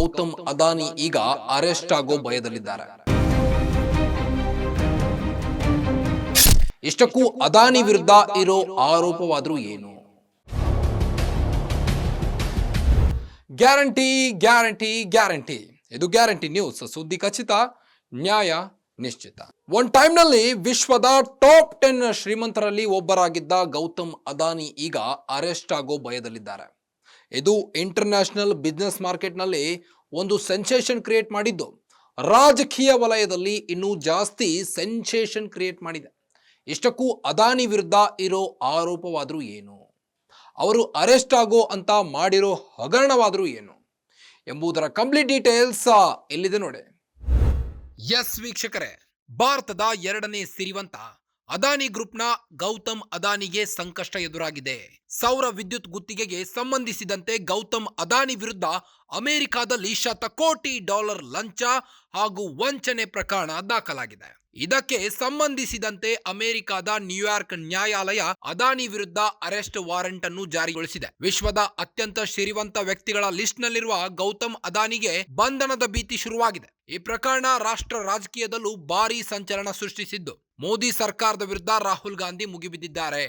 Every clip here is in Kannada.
ಗೌತಮ್ ಅದಾನಿ ಈಗ ಅರೆಸ್ಟ್ ಆಗೋ ಭಯದಲ್ಲಿದ್ದಾರೆ. ಇಷ್ಟಕ್ಕೂ ಅದಾನಿ ವಿರುದ್ಧ ಇರೋ ಆರೋಪವಾದರೂ ಏನು? Guarantee guarantee guarantee. ಇದು ಗ್ಯಾರಂಟಿ ನ್ಯೂಸ್. ಸುದ್ದಿ ಖಚಿತ, ನ್ಯಾಯ ನಿಶ್ಚಿತ. ಒನ್ ಟೈಮ್ನಲ್ಲಿ ವಿಶ್ವದ ಟಾಪ್ ಟೆನ್ ಶ್ರೀಮಂತರಲ್ಲಿ ಒಬ್ಬರಾಗಿದ್ದ ಗೌತಮ್ ಅದಾನಿ ಈಗ ಅರೆಸ್ಟ್ ಆಗೋ ಭಯದಲ್ಲಿದ್ದಾರೆ. ಇದು ಇಂಟರ್ನ್ಯಾಷನಲ್ ಬಿಸ್ನೆಸ್ ಮಾರ್ಕೆಟ್ನಲ್ಲಿ ಒಂದು ಸೆನ್ಸೇಷನ್ ಕ್ರಿಯೇಟ್ ಮಾಡಿದ್ದು. ರಾಜಕೀಯ ವಲಯದಲ್ಲಿ ಇನ್ನೂ ಜಾಸ್ತಿ ಸೆನ್ಸೇಷನ್ ಕ್ರಿಯೇಟ್ ಮಾಡಿದೆ. ಇಷ್ಟಕ್ಕೂ ಅದಾನಿ ವಿರುದ್ಧ ಇರೋ ಆರೋಪವಾದರೂ ಏನು? ಅವರು ಅರೆಸ್ಟ್ ಆಗೋ ಅಂತ ಮಾಡಿರೋ ಹಗರಣವಾದರೂ ಏನು? ಎಂಬುದರ ಕಂಪ್ಲೀಟ್ ಡೀಟೇಲ್ಸ್ ಎಲ್ಲಿದೆ ನೋಡಿ. ಎಸ್ ವೀಕ್ಷಕರೇ, ಭಾರತದ ಎರಡನೇ ಸಿರಿವಂತ ಅದಾನಿ ಗ್ರೂಪ್ನ ಗೌತಮ್ ಅದಾನಿಗೆ ಸಂಕಷ್ಟ ಎದುರಾಗಿದೆ. ಸೌರ ವಿದ್ಯುತ್ ಗುತ್ತಿಗೆಗೆ ಸಂಬಂಧಿಸಿದಂತೆ ಗೌತಮ್ ಅದಾನಿ ವಿರುದ್ಧ ಅಮೆರಿಕಾದಲ್ಲಿ ಶತಕೋಟಿ ಡಾಲರ್ ಲಂಚ ಹಾಗೂ ವಂಚನೆ ಪ್ರಕರಣ ದಾಖಲಾಗಿದೆ. ಇದಕ್ಕೆ ಸಂಬಂಧಿಸಿದಂತೆ ಅಮೆರಿಕದ ನ್ಯೂಯಾರ್ಕ್ ನ್ಯಾಯಾಲಯ ಅದಾನಿ ವಿರುದ್ಧ ಅರೆಸ್ಟ್ ವಾರೆಂಟ್ ಅನ್ನು ಜಾರಿಗೊಳಿಸಿದೆ. ವಿಶ್ವದ ಅತ್ಯಂತ ಶ್ರೀಮಂತ ವ್ಯಕ್ತಿಗಳ ಲಿಸ್ಟ್ನಲ್ಲಿರುವ ಗೌತಮ್ ಅದಾನಿಗೆ ಬಂಧನದ ಭೀತಿ ಶುರುವಾಗಿದೆ. ಈ ಪ್ರಕರಣ ರಾಷ್ಟ್ರ ರಾಜಕೀಯದಲ್ಲೂ ಭಾರೀ ಸಂಚಲನ ಸೃಷ್ಟಿಸಿದ್ದು. ಮೋದಿ ಸರ್ಕಾರದ ವಿರುದ್ಧ ರಾಹುಲ್ ಗಾಂಧಿ ಮುಗಿಬಿದ್ದಿದ್ದಾರೆ.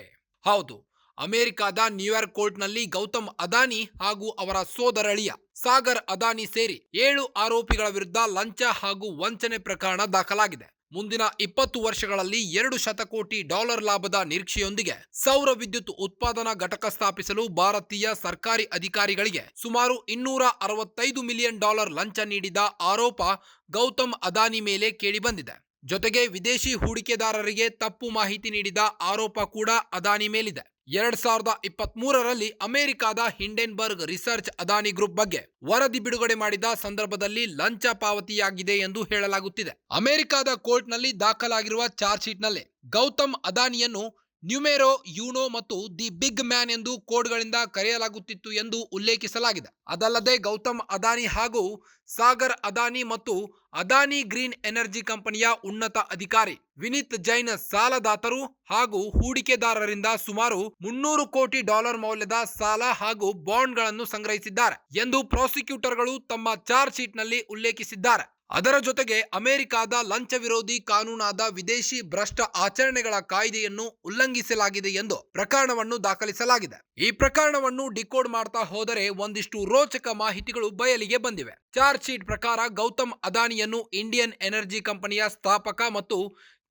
ಹೌದು, ಅಮೆರಿಕದ ನ್ಯೂಯಾರ್ಕ್ ಕೋರ್ಟ್ನಲ್ಲಿ ಗೌತಮ್ ಅದಾನಿ ಹಾಗೂ ಅವರ ಸೋದರಳಿಯ ಸಾಗರ್ ಅದಾನಿ ಸೇರಿ ಏಳು ಆರೋಪಿಗಳ ವಿರುದ್ಧ ಲಂಚ ಹಾಗೂ ವಂಚನೆ ಪ್ರಕರಣ ದಾಖಲಾಗಿದೆ. ಮುಂದಿನ ಇಪ್ಪತ್ತು ವರ್ಷಗಳಲ್ಲಿ ಎರಡು ಶತಕೋಟಿ ಡಾಲರ್ ಲಾಭದ ನಿರೀಕ್ಷೆಯೊಂದಿಗೆ ಸೌರ ವಿದ್ಯುತ್ ಉತ್ಪಾದನಾ ಘಟಕ ಸ್ಥಾಪಿಸಲು ಭಾರತೀಯ ಸರ್ಕಾರಿ ಅಧಿಕಾರಿಗಳಿಗೆ ಸುಮಾರು ಇನ್ನೂರ ಅರವತ್ತೈದು ಮಿಲಿಯನ್ ಡಾಲರ್ ಲಂಚ ನೀಡಿದ ಆರೋಪ ಗೌತಮ್ ಅದಾನಿ ಮೇಲೆ ಕೇಳಿಬಂದಿದೆ ಜೊತೆಗೆ ವಿದೇಶಿ ಹೂಡಿಕೆದಾರರಿಗೆ ತಪ್ಪು ಮಾಹಿತಿ ನೀಡಿದ ಆರೋಪ ಕೂಡ ಅದಾನಿ ಮೇಲಿದೆ. ಎರಡ್ ಸಾವಿರದ ಇಪ್ಪತ್ತ್ ಮೂರರಲ್ಲಿ ಅಮೆರಿಕದ ಹಿಂಡೆನ್ಬರ್ಗ್ ರಿಸರ್ಚ್ ಅದಾನಿ ಗ್ರೂಪ್ ಬಗ್ಗೆ ವರದಿ ಬಿಡುಗಡೆ ಮಾಡಿದ ಸಂದರ್ಭದಲ್ಲಿ ಲಂಚ ಪಾವತಿಯಾಗಿದೆ ಎಂದು ಹೇಳಲಾಗುತ್ತಿದೆ. ಅಮೆರಿಕದ ಕೋರ್ಟ್ನಲ್ಲಿ ದಾಖಲಾಗಿರುವ ಚಾರ್ಜ್ ಶೀಟ್ನಲ್ಲಿ ಗೌತಮ್ ಅದಾನಿಯನ್ನು ನ್ಯೂಮೆರೋ, ಯೂನೋ ಮತ್ತು ದಿ ಬಿಗ್ ಮ್ಯಾನ್ ಎಂದು ಕೋಡ್ಗಳಿಂದ ಕರೆಯಲಾಗುತ್ತಿತ್ತು ಎಂದು ಉಲ್ಲೇಖಿಸಲಾಗಿದೆ. ಅದಲ್ಲದೆ ಗೌತಮ್ ಅದಾನಿ ಹಾಗೂ ಸಾಗರ್ ಅದಾನಿ ಮತ್ತು ಅದಾನಿ ಗ್ರೀನ್ ಎನರ್ಜಿ ಕಂಪನಿಯ ಉನ್ನತ ಅಧಿಕಾರಿ ವಿನೀತ್ ಜೈನ್ ಸಾಲದಾತರು ಹಾಗೂ ಹೂಡಿಕೆದಾರರಿಂದ ಸುಮಾರು ಮುನ್ನೂರು ಕೋಟಿ ಡಾಲರ್ ಮೌಲ್ಯದ ಸಾಲ ಹಾಗೂ ಬಾಂಡ್ಗಳನ್ನು ಸಂಗ್ರಹಿಸಿದ್ದಾರೆ ಎಂದು ಪ್ರಾಸಿಕ್ಯೂಟರ್ಗಳು ತಮ್ಮ ಚಾರ್ಜ್ ಶೀಟ್ನಲ್ಲಿ ಉಲ್ಲೇಖಿಸಿದ್ದಾರೆ. ಅದರ ಜೊತೆಗೆ ಅಮೆರಿಕದ ಲಂಚ ವಿರೋಧಿ ಕಾನೂನಾದ ವಿದೇಶಿ ಭ್ರಷ್ಟ ಆಚರಣೆಗಳ ಕಾಯ್ದೆಯನ್ನು ಉಲ್ಲಂಘಿಸಲಾಗಿದೆ ಎಂದು ಪ್ರಕರಣವನ್ನು ದಾಖಲಿಸಲಾಗಿದೆ. ಈ ಪ್ರಕರಣವನ್ನು ಡಿಕೋಡ್ ಮಾಡ್ತಾ ಹೋದರೆ ಒಂದಿಷ್ಟು ರೋಚಕ ಮಾಹಿತಿಗಳು ಬಯಲಿಗೆ ಬಂದಿವೆ. ಚಾರ್ಜ್ ಶೀಟ್ ಪ್ರಕಾರ ಗೌತಮ್ ಅದಾನಿಯನ್ನು ಇಂಡಿಯನ್ ಎನರ್ಜಿ ಕಂಪನಿಯ ಸ್ಥಾಪಕ ಮತ್ತು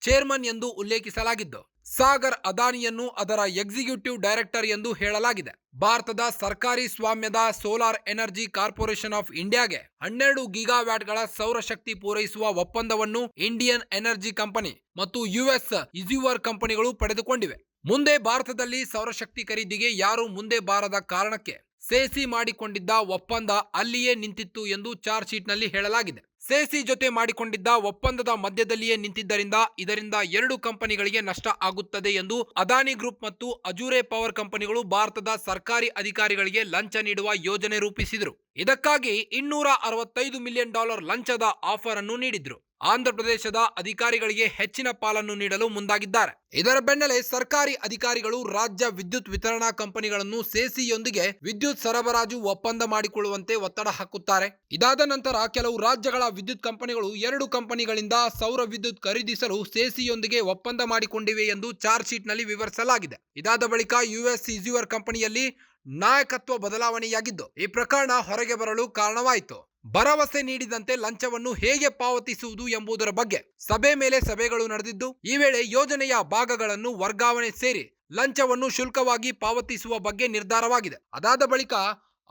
ಚೇರ್ಮನ್ ಎಂದು ಉಲ್ಲೇಖಿಸಲಾಗಿದ್ದು ಸಾಗರ್ ಅದಾನಿಯನ್ನು ಅದರ ಎಕ್ಸಿಕ್ಯೂಟಿವ್ ಡೈರೆಕ್ಟರ್ ಎಂದು ಹೇಳಲಾಗಿದೆ. ಭಾರತದ ಸರ್ಕಾರಿ ಸ್ವಾಮ್ಯದ ಸೋಲಾರ್ ಎನರ್ಜಿ ಕಾರ್ಪೊರೇಷನ್ ಆಫ್ ಇಂಡಿಯಾಗೆ ಹನ್ನೆರಡು ಗಿಗಾವ್ಯಾಟ್ಗಳ ಸೌರಶಕ್ತಿ ಪೂರೈಸುವ ಒಪ್ಪಂದವನ್ನು ಇಂಡಿಯನ್ ಎನರ್ಜಿ ಕಂಪನಿ ಮತ್ತು ಯುಎಸ್ ಇಸ್ಯೂವರ್ ಕಂಪನಿಗಳು ಪಡೆದುಕೊಂಡಿವೆ. ಮುಂದೆ ಭಾರತದಲ್ಲಿ ಸೌರಶಕ್ತಿ ಖರೀದಿಗೆ ಯಾರು ಮುಂದೆ ಬಾರದ ಕಾರಣಕ್ಕೆ ಸೇಸಿ ಮಾಡಿಕೊಂಡಿದ್ದ ಒಪ್ಪಂದ ಅಲ್ಲಿಯೇ ನಿಂತಿತ್ತು ಎಂದು ಚಾರ್ಜ್ ಶೀಟ್ನಲ್ಲಿ ಹೇಳಲಾಗಿದೆ. ಸೇಸಿ ಜೊತೆ ಮಾಡಿಕೊಂಡಿದ್ದ ಒಪ್ಪಂದದ ಮಧ್ಯದಲ್ಲಿಯೇ ನಿಂತಿದ್ದರಿಂದ ಇದರಿಂದ ಎರಡು ಕಂಪನಿಗಳಿಗೆ ನಷ್ಟ ಆಗುತ್ತದೆ ಎಂದು ಅದಾನಿ ಗ್ರೂಪ್ ಮತ್ತು ಅಜೂರೆ ಪವರ್ ಕಂಪನಿಗಳು ಭಾರತದ ಸರ್ಕಾರಿ ಅಧಿಕಾರಿಗಳಿಗೆ ಲಂಚ ನೀಡುವ ಯೋಜನೆ ರೂಪಿಸಿದರು. ಇದಕ್ಕಾಗಿ ಇನ್ನೂರ ಅರವತ್ತೈದು ಮಿಲಿಯನ್ ಡಾಲರ್ ಲಂಚದ ಆಫರ್ ಅನ್ನು ನೀಡಿದ್ರು ಆಂಧ್ರಪ್ರದೇಶದ ಅಧಿಕಾರಿಗಳಿಗೆ ಹೆಚ್ಚಿನ ಪಾಲನ್ನು ನೀಡಲು ಮುಂದಾಗಿದ್ದಾರೆ. ಇದರ ಬೆನ್ನಲ್ಲೇ ಸರ್ಕಾರಿ ಅಧಿಕಾರಿಗಳು ರಾಜ್ಯ ವಿದ್ಯುತ್ ವಿತರಣಾ ಕಂಪನಿಗಳನ್ನು ಸೇಸಿಯೊಂದಿಗೆ ವಿದ್ಯುತ್ ಸರಬರಾಜು ಒಪ್ಪಂದ ಮಾಡಿಕೊಳ್ಳುವಂತೆ ಒತ್ತಡ ಹಾಕುತ್ತಾರೆ. ಇದಾದ ನಂತರ ಕೆಲವು ರಾಜ್ಯಗಳ ವಿದ್ಯುತ್ ಕಂಪನಿಗಳು ಎರಡು ಕಂಪನಿಗಳಿಂದ ಸೌರ ವಿದ್ಯುತ್ ಖರೀದಿಸಲು ಸೇಸಿಯೊಂದಿಗೆ ಒಪ್ಪಂದ ಮಾಡಿಕೊಂಡಿವೆ ಎಂದು ಚಾರ್ಜ್ ಶೀಟ್ನಲ್ಲಿ ವಿವರಿಸಲಾಗಿದೆ. ಇದಾದ ಬಳಿಕ ಯುಎಸ್ ಸಿಜ್ಯೂರ್ ಕಂಪನಿಯಲ್ಲಿ ನಾಯಕತ್ವ ಬದಲಾವಣೆಯಾಗಿದ್ದು, ಈ ಪ್ರಕರಣ ಹೊರಗೆ ಬರಲು ಕಾರಣವಾಯಿತು. ಭರವಸೆ ನೀಡಿದಂತೆ ಲಂಚವನ್ನು ಹೇಗೆ ಪಾವತಿಸುವುದು ಎಂಬುದರ ಬಗ್ಗೆ ಸಭೆ ಮೇಲೆ ಸಭೆಗಳು ನಡೆದಿದ್ದು, ಈ ವೇಳೆ ಯೋಜನೆಯ ಭಾಗಗಳನ್ನು ವರ್ಗಾವಣೆ ಸೇರಿ ಲಂಚವನ್ನು ಶುಲ್ಕವಾಗಿ ಪಾವತಿಸುವ ಬಗ್ಗೆ ನಿರ್ಧಾರವಾಗಿದೆ. ಅದಾದ ಬಳಿಕ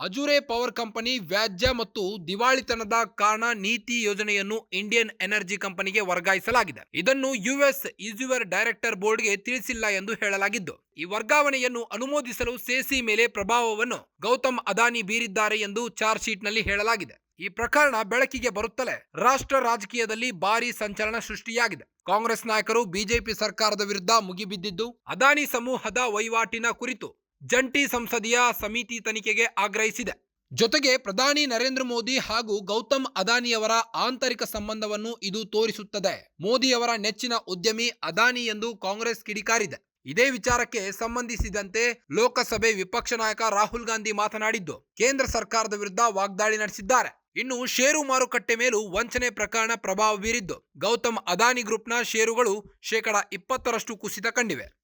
ಅಜುರೆ ಪವರ್ ಕಂಪನಿ ವ್ಯಾಜ್ಯ ಮತ್ತು ದಿವಾಳಿತನದ ಕಾರಣ ನೀತಿ ಯೋಜನೆಯನ್ನು ಇಂಡಿಯನ್ ಎನರ್ಜಿ ಕಂಪನಿಗೆ ವರ್ಗಾಯಿಸಲಾಗಿದೆ. ಇದನ್ನು ಯುಎಸ್ ಇಸ್ಯುವರ್ ಡೈರೆಕ್ಟರ್ ಬೋರ್ಡ್ಗೆ ತಿಳಿಸಿಲ್ಲ ಎಂದು ಹೇಳಲಾಗಿದ್ದು, ಈ ವರ್ಗಾವಣೆಯನ್ನು ಅನುಮೋದಿಸಲು ಸೇಸಿ ಮೇಲೆ ಪ್ರಭಾವವನ್ನು ಗೌತಮ್ ಅದಾನಿ ಬೀರಿದ್ದಾರೆ ಎಂದು ಚಾರ್ಜ್ ಶೀಟ್ನಲ್ಲಿ ಹೇಳಲಾಗಿದೆ. ಈ ಪ್ರಕರಣ ಬೆಳಕಿಗೆ ಬರುತ್ತಲೇ ರಾಷ್ಟ್ರ ರಾಜಕೀಯದಲ್ಲಿ ಭಾರಿ ಸಂಚಲನ ಸೃಷ್ಟಿಯಾಗಿದೆ. ಕಾಂಗ್ರೆಸ್ ನಾಯಕರು ಬಿಜೆಪಿ ಸರ್ಕಾರದ ವಿರುದ್ಧ ಮುಗಿಬಿದ್ದಿದ್ದು, ಅದಾನಿ ಸಮೂಹದ ವಹಿವಾಟಿನ ಕುರಿತು ಜಂಟಿ ಸಂಸದೀಯ ಸಮಿತಿ ತನಿಖೆಗೆ ಆಗ್ರಹಿಸಿದೆ. ಜೊತೆಗೆ ಪ್ರಧಾನಿ ನರೇಂದ್ರ ಮೋದಿ ಹಾಗೂ ಗೌತಮ್ ಅದಾನಿಯವರ ಆಂತರಿಕ ಸಂಬಂಧವನ್ನು ಇದು ತೋರಿಸುತ್ತದೆ. ಮೋದಿಯವರ ನೆಚ್ಚಿನ ಉದ್ಯಮಿ ಅದಾನಿ ಎಂದು ಕಾಂಗ್ರೆಸ್ ಕಿಡಿಕಾರಿದೆ. ಇದೇ ವಿಚಾರಕ್ಕೆ ಸಂಬಂಧಿಸಿದಂತೆ ಲೋಕಸಭೆ ವಿಪಕ್ಷ ನಾಯಕ ರಾಹುಲ್ ಗಾಂಧಿ ಮಾತನಾಡಿದ್ದು, ಕೇಂದ್ರ ಸರ್ಕಾರದ ವಿರುದ್ಧ ವಾಗ್ದಾಳಿ ನಡೆಸಿದ್ದಾರೆ. ಇನ್ನು ಷೇರು ಮಾರುಕಟ್ಟೆ ಮೇಲೂ ವಂಚನೆ ಪ್ರಕರಣ ಪ್ರಭಾವ ಬೀರಿದ್ದು, ಗೌತಮ್ ಅದಾನಿ ಗ್ರೂಪ್ನ ಷೇರುಗಳು ಶೇಕಡಾ ಇಪ್ಪತ್ತರಷ್ಟು ಕುಸಿತ ಕಂಡಿವೆ.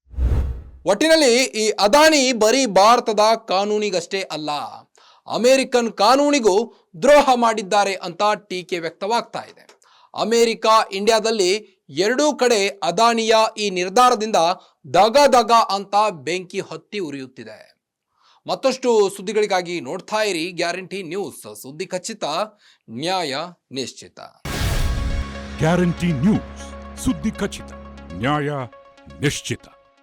ಒಟ್ಟಿನಲ್ಲಿ ಈ ಅದಾನಿ ಬರೀ ಭಾರತದ ಕಾನೂನಿಗಷ್ಟೇ ಅಲ್ಲ, ಅಮೆರಿಕನ್ ಕಾನೂನಿಗೂ ದ್ರೋಹ ಮಾಡಿದ್ದಾರೆ ಅಂತ ಟೀಕೆ ವ್ಯಕ್ತವಾಗ್ತಾ ಇದೆ. ಅಮೆರಿಕ ಇಂಡಿಯಾದಲ್ಲಿ ಎರಡೂ ಕಡೆ ಅದಾನಿಯ ಈ ನಿರ್ಧಾರದಿಂದ ದಗ ದಗ ಅಂತ ಬೆಂಕಿ ಹೊತ್ತಿ ಉರಿಯುತ್ತಿದೆ. ಮತ್ತಷ್ಟು ಸುದ್ದಿಗಳಿಗಾಗಿ ನೋಡ್ತಾ ಇರಿ ಗ್ಯಾರಂಟಿ ನ್ಯೂಸ್. ಸುದ್ದಿ ಖಚಿತ, ನ್ಯಾಯ ನಿಶ್ಚಿತ. ಗ್ಯಾರಂಟಿ ನ್ಯೂಸ್, ಸುದ್ದಿ ಖಚಿತ, ನ್ಯಾಯ ನಿಶ್ಚಿತ.